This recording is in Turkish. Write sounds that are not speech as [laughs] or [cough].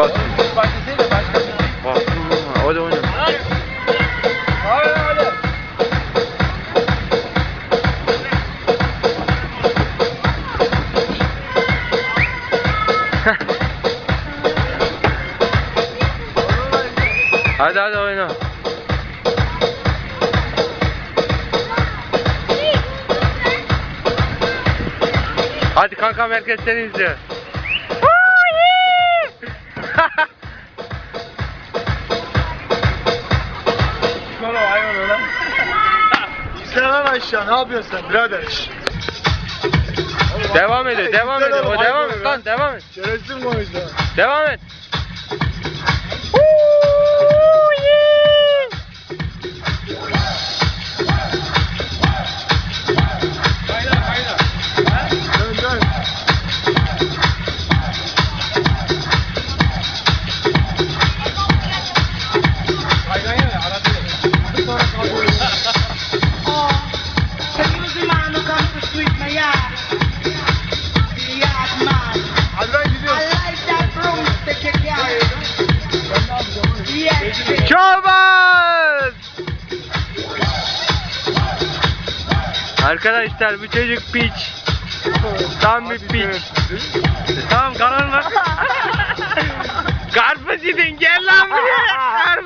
Bak. Başkasıyla başkası. Bak. Hadi oyna. Hadi hadi. Hadi hadi oyna. Hadi kankam herkes seni izliyor. Sen lan aşağı ne yapıyorsun sen birader? Devam ediyor, devam ediyor. O devam et lan, devam et. Şerefsiz konuştu. Devam et. Çoban! Arkadaşlar bu çocuk piç. Tam bir piç. Tamam karar ver. [laughs] Karpuz yedin gel lan buraya.